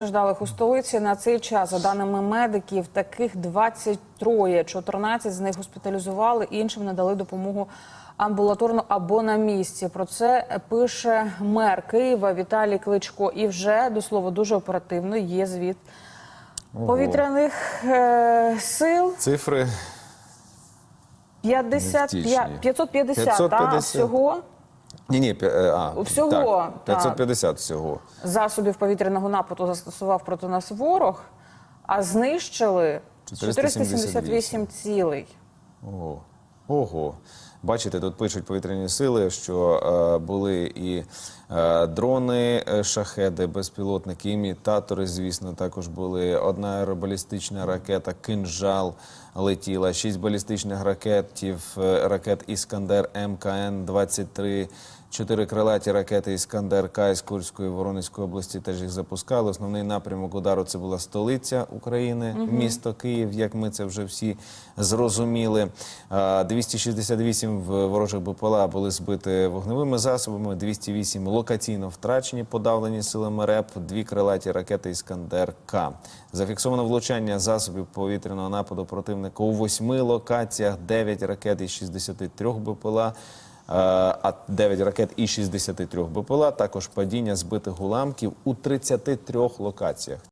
Страждалих у столиці на цей час, за даними медиків, таких 23, 14 з них госпіталізували, іншим надали допомогу амбулаторно або на місці. Про це пише мер Києва Віталій Кличко. І вже до слова дуже оперативно є звіт повітряних е, сил. Цифри 55, Містичні. 550, Та, всього ні, ні, а, Всього, так, так. 550 всього. засобів повітряного нападу застосував проти нас ворог, а знищили 478 цілей. Ого. Ого. Бачите, тут пишуть повітряні сили, що е, були і е, дрони, е, шахеди, безпілотники, імітатори, звісно, також були. Одна аеробалістична ракета «Кинжал» летіла, шість балістичних ракетів, е, ракет «Іскандер МКН-23», Чотири крилаті ракети Іскандер К із Курської Воронезької області теж їх запускали. Основний напрямок удару це була столиця України, місто Київ, як ми це вже всі зрозуміли. А, 268 в- ворожих БПЛА були збиті вогневими засобами, 208 локаційно втрачені, подавлені силами РЕП, дві крилаті ракети Іскандер К. Зафіксовано влучання засобів повітряного нападу противника у восьми локаціях, 9 ракет із 63 БПЛА а 9 ракет і 63 БПЛА, також падіння збитих уламків у 33 локаціях.